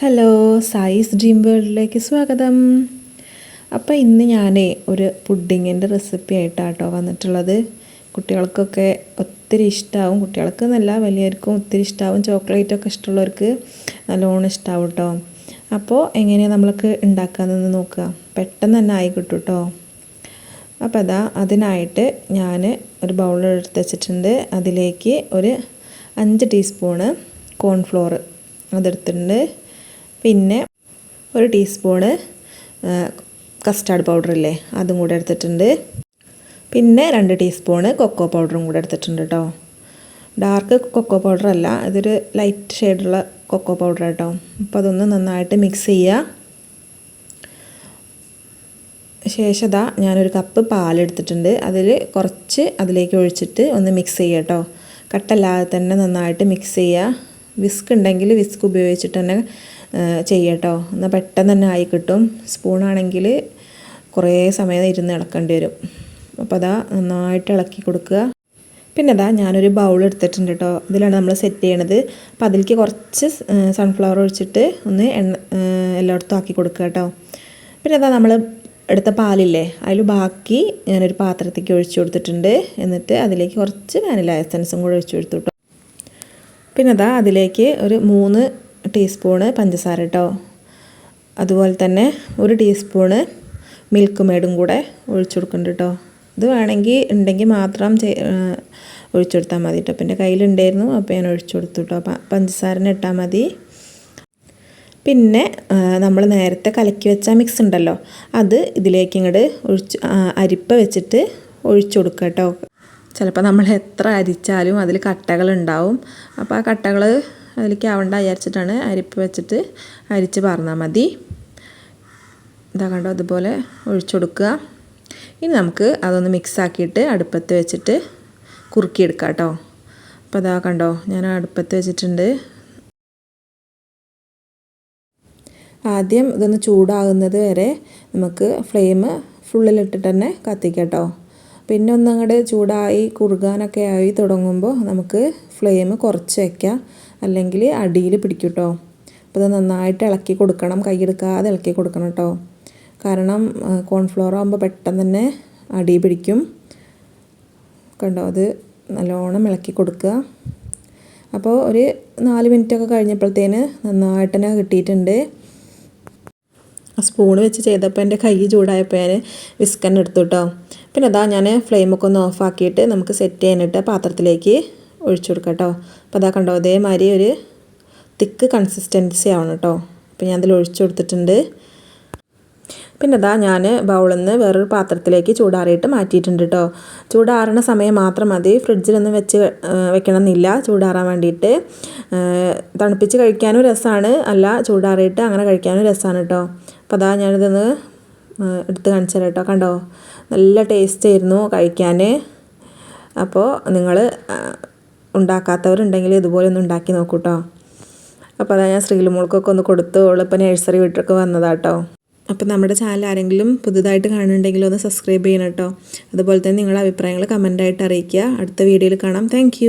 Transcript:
Hello സായിസ് dream വേൾഡിലേക്ക് സ്വാഗതം. അപ്പോൾ ഇന്ന് ഞാൻ ഒരു പുഡിങ്ങിന്റെ റെസിപ്പി ആയിട്ടാണ് കേട്ടോ വന്നിട്ടുള്ളത്. കുട്ടികൾക്കൊക്കെ ഒത്തിരി ഇഷ്ടമാവും കുട്ടികൾക്ക് എന്നല്ല വലിയവർക്കും ഒത്തിരി ഇഷ്ടമാവും ചോക്ലേറ്റൊക്കെ ഇഷ്ടമുള്ളവർക്ക് നല്ലോണം ഇഷ്ടമാവും കേട്ടോ അപ്പോൾ എങ്ങനെയാണ് നമ്മൾക്ക് ഉണ്ടാക്കാമെന്ന് നോക്കുക. പെട്ടെന്ന് തന്നെ ആയി കിട്ടും അപ്പോൾ അതാ അതിനായിട്ട് ഞാൻ ഒരു ബൗൾ എടുത്ത് വെച്ചിട്ടുണ്ട്. അതിലേക്ക് ഒരു അഞ്ച് ടീസ്പൂണ് കോൺഫ്ലോർ അതെടുത്തിട്ടുണ്ട്. പിന്നെ ഒരു ടീസ്പൂണ് കസ്റ്റാർഡ് പൗഡർ ഇല്ലേ അതും കൂടെ എടുത്തിട്ടുണ്ട്. പിന്നെ രണ്ട് ടീസ്പൂണ് കൊക്കോ പൗഡറും കൂടെ എടുത്തിട്ടുണ്ട് കേട്ടോ ഡാർക്ക് കൊക്കോ പൗഡർ അല്ല ഇതൊരു ലൈറ്റ് ഷെയ്ഡുള്ള കൊക്കോ പൗഡർ കേട്ടോ അപ്പോൾ അതൊന്ന് നന്നായിട്ട് മിക്സ് ചെയ്യുക ശേഷം ഞാനൊരു കപ്പ് പാലെടുത്തിട്ടുണ്ട് അതിൽ കുറച്ച് അതിലേക്ക് ഒഴിച്ചിട്ട് ഒന്ന് മിക്സ് ചെയ്യുക കേട്ടോ കട്ടല്ലാതെ തന്നെ നന്നായിട്ട് മിക്സ് ചെയ്യുക വിസ്ക് ഉണ്ടെങ്കിൽ വിസ്ക് ഉപയോഗിച്ചിട്ട് തന്നെ ചെയ്യട്ടോ. എന്നാൽ പെട്ടെന്ന് തന്നെ ആയി കിട്ടും. സ്പൂണാണെങ്കിൽ കുറേ സമയം ഇരുന്ന് ഇളക്കേണ്ടി വരും. അപ്പോൾ അതാ നന്നായിട്ട് ഇളക്കി കൊടുക്കുക. പിന്നെ അതാ ഞാനൊരു ബൗൾ എടുത്തിട്ടുണ്ട് കേട്ടോ ഇതിലാണ് നമ്മൾ സെറ്റ് ചെയ്യണത്. അപ്പോൾ അതിലേക്ക് കുറച്ച് സൺഫ്ലവർ ഒഴിച്ചിട്ട് ഒന്ന് എണ്ണ എല്ലായിടത്തും ആക്കി കൊടുക്കുക കേട്ടോ പിന്നെ അതാ നമ്മൾ എടുത്ത പാലില്ലേ അതിൽ ബാക്കി ഞാനൊരു പാത്രത്തേക്ക് ഒഴിച്ചു കൊടുത്തിട്ടുണ്ട്. എന്നിട്ട് അതിലേക്ക് കുറച്ച് വാനില എസൻസും കൂടെ ഒഴിച്ചു കൊടുത്തു പിന്നെ അതാ അതിലേക്ക് ഒരു മൂന്ന് ടീസ്പൂണ് പഞ്ചസാര കേട്ടോ അതുപോലെ തന്നെ ഒരു ടീസ്പൂണ് മിൽക്ക് മേഡും കൂടെ ഒഴിച്ചു കൊടുക്കുന്നുണ്ട് കേട്ടോ ഇത് വേണമെങ്കിൽ ഉണ്ടെങ്കിൽ മാത്രം ഒഴിച്ചു കൊടുത്താൽ മതി കേട്ടോ അപ്പം എന്റെ കയ്യിലുണ്ടായിരുന്നു അപ്പോൾ ഞാൻ ഒഴിച്ചു കൊടുത്തു കേട്ടോ പഞ്ചസാരനെ ഇട്ടാൽ മതി. പിന്നെ നമ്മൾ നേരത്തെ കലക്കി വെച്ച മിക്സ് ഉണ്ടല്ലോ അത് ഇതിലേക്ക് ഇങ്ങോട്ട് ഒഴിച്ച് അരിപ്പ വെച്ചിട്ട് ഒഴിച്ചു കൊടുക്കുക കേട്ടോ ചിലപ്പോൾ നമ്മൾ എത്ര അരിച്ചാലും അതിൽ കട്ടകൾ ഉണ്ടാവും. അപ്പോൾ ആ കട്ടകൾ അതിലേക്ക് ആവണ്ട വിചാരിച്ചിട്ടാണ് അരിപ്പ് വെച്ചിട്ട് അരിച്ച് പറഞ്ഞാൽ മതി. ഇതാ കണ്ടോ അതുപോലെ ഒഴിച്ചു കൊടുക്കുക. ഇനി നമുക്ക് അതൊന്ന് മിക്സാക്കിയിട്ട് അടുപ്പത്ത് വെച്ചിട്ട് കുറുക്കിയെടുക്കാം കേട്ടോ. അപ്പോൾ അതാ കണ്ടോ ഞാൻ അടുപ്പത്ത് വെച്ചിട്ടുണ്ട്. ആദ്യം ഇതൊന്ന് ചൂടാകുന്നത് വരെ നമുക്ക് ഫ്ലെയിം ഫുള്ളിലിട്ടിട്ട് തന്നെ കത്തിക്കാം കേട്ടോ. പിന്നെ ഒന്നങ്ങോട്ട് ചൂടായി കുറുകാനൊക്കെ ആയി തുടങ്ങുമ്പോൾ നമുക്ക് ഫ്ലെയിം കുറച്ച് വയ്ക്കാം അല്ലെങ്കിൽ അടിയിൽ പിടിക്കും കേട്ടോ അപ്പോൾ ഇത് നന്നായിട്ട് ഇളക്കി കൊടുക്കണം. കൈയെടുക്കാതെ ഇളക്കി കൊടുക്കണം കേട്ടോ കാരണം കോൺഫ്ലോർ ആകുമ്പോൾ പെട്ടെന്ന് തന്നെ അടി പിടിക്കും. കണ്ടോ? അത് നല്ലോണം ഇളക്കി കൊടുക്കുക. അപ്പോൾ ഒരു നാല് മിനിറ്റൊക്കെ കഴിഞ്ഞപ്പോഴത്തേന് നന്നായിട്ട് തന്നെ കിട്ടിയിട്ടുണ്ട്. സ്പൂൺ വെച്ച് ചെയ്തപ്പോൾ എന്റെ കൈ ചൂടായപ്പോൾ ഞാൻ വിസ്കൻ എടുത്തു കേട്ടോ പിന്നെ അതാ ഞാൻ ഫ്ലെയിമൊക്കെ ഒന്ന് ഓഫാക്കിയിട്ട് നമുക്ക് സെറ്റ് ചെയ്യാനിട്ട് പാത്രത്തിലേക്ക് ഒഴിച്ചു കൊടുക്കാം കേട്ടോ അപ്പോൾ അതാ കണ്ടോ അതേമാതിരി ഒരു തിക്ക് കൺസിസ്റ്റൻസി ആവണം കേട്ടോ അപ്പോൾ ഞാൻ അതിൽ ഒഴിച്ചു കൊടുത്തിട്ടുണ്ട്. പിന്നെ അതാ ഞാൻ ബൗളിൽ നിന്ന് വേറൊരു പാത്രത്തിലേക്ക് ചൂടാറിയിട്ട് മാറ്റിയിട്ടുണ്ട് കേട്ടോ ചൂടാറുന്ന സമയം മാത്രം മതി. ഫ്രിഡ്ജിലൊന്നും വെച്ച് വെക്കണം എന്നില്ല ചൂടാറാൻ വേണ്ടിയിട്ട് തണുപ്പിച്ച് കഴിക്കാനും രസമാണ് അല്ല ചൂടാറിയിട്ട് അങ്ങനെ കഴിക്കാനും രസമാണ് കേട്ടോ അപ്പോൾ അതാ ഞാനിതൊന്ന് എടുത്ത് കാണിച്ചു കേട്ടോ കണ്ടോ? നല്ല ടേസ്റ്റ് ആയിരുന്നു കഴിക്കാൻ അപ്പോൾ നിങ്ങൾ ഉണ്ടാക്കാത്തവരുണ്ടെങ്കിൽ ഇതുപോലെ ഒന്ന് ഉണ്ടാക്കി നോക്കൂ കേട്ടോ അപ്പോൾ അതാ ഞാൻ ശ്രീലുമോൾക്കൊക്കെ ഒന്ന് കൊടുത്തു ഓളിപ്പോൾ നഴ്സറി വീട്ടിലൊക്കെ വന്നതാട്ടോ അപ്പോൾ നമ്മുടെ ചാനൽ ആരെങ്കിലും പുതുതായിട്ട് കാണുന്നുണ്ടെങ്കിൽ ഒന്ന് സബ്സ്ക്രൈബ് ചെയ്യണം കേട്ടോ അതുപോലെ തന്നെ നിങ്ങളുടെ അഭിപ്രായങ്ങൾ കമന്റായിട്ട് അറിയിക്കുക. അടുത്ത വീഡിയോയിൽ കാണാം. താങ്ക്